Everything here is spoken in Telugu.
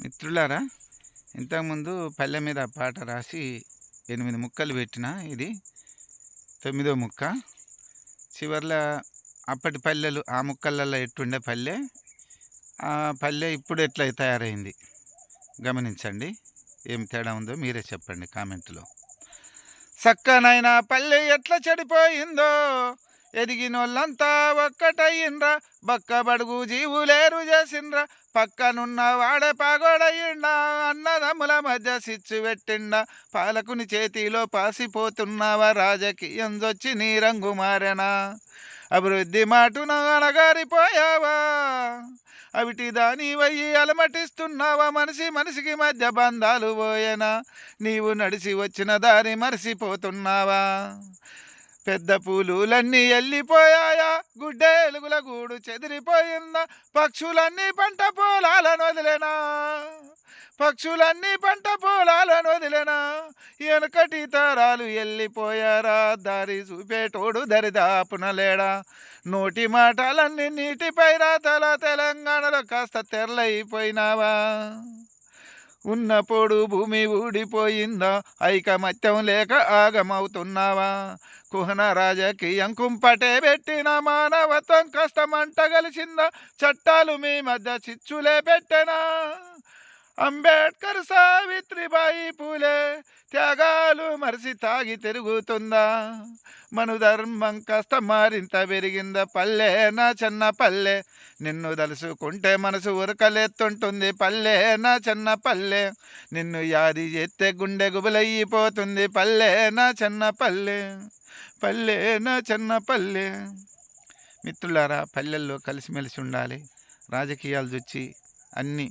మిత్రులారా ఇంతకుముందు పల్లె మీద పాట రాసి ఎనిమిది ముక్కలు పెట్టిన ఇది తొమ్మిదో ముక్క. చివర్లో అప్పటి పల్లెలు ఆ ముక్కలలో ఎట్టుండే పల్లె ఆ పల్లె ఇప్పుడు ఎట్లా తయారైంది గమనించండి. ఏం తేడా ఉందో మీరే చెప్పండి కామెంట్లో. సక్కనైన పల్లె ఎట్లా చెడిపోయిందో ఎదిగినోళ్ళంతా ఒక్కటయ్యిండ్రా బక్క బడుగు జీవులేరు చేసిండ్రా పక్కనున్న వాడే పాగోడయ్యిండా అన్నదమ్ముల మధ్య సిచ్చు పెట్టిండా పాలకుని చేతిలో పాసిపోతున్నావా రాజకీయం జొచ్చి నీ రంగు మారెనా? అభివృద్ధి మాటున అణగారిపోయావా అవిటి దాని వయ్యి అలమటిస్తున్నావా మనిషి మనిషికి మధ్య బంధాలు పోయేనా? నీవు నడిచి వచ్చిన దారి మరిసిపోతున్నావా? పెద్ద పూలులన్నీ ఎల్లిపోయాయా? గుడ్డేలుగుల గూడు చెదిరిపోయిందా? పక్షులన్నీ పంట పొలాలను వదిలేనా? పక్షులన్నీ పంట పొలాలను వదిలేనా? వెనకటి తరాలు ఎల్లిపోయారా? దారి చూపేటోడు దరిదాపున లేడా? నోటి మాటలన్నీ నీటిపై రాతల తెలంగాణలో కాస్త తెరలైపోయినావా? ఉన్నప్పుడు భూమి ఊడిపోయిందా ఐకమత్యం లేక ఆగమవుతున్నావా? కుహన రాజకీయం కుంపటే పెట్టిన మానవత్వం కష్టమంట కలిసిందా చట్టాలు మీ మధ్య చిచ్చులే పెట్టెనా? అంబేద్కర్ సావిత్రిబాయి పూలే త్యాగాలు మరిసి తాగి తిరుగుతుందా? మను ధర్మం కాస్త మారింత పెరిగిందా పల్లె నా చిన్న పల్లె. నిన్ను తలుసుకుంటే మనసు ఉరకలెత్తుంటుంది పల్లె నా చిన్న పల్లె. నిన్ను యాది చేస్తే గుండె గుబులయ్యిపోతుంది పల్లె నా చిన్న పల్లె. పల్లె నా చిన్న పల్లె. మిత్రులారా పల్లెల్లో కలిసిమెలిసి ఉండాలి. రాజకీయాలు చూచి అన్నీ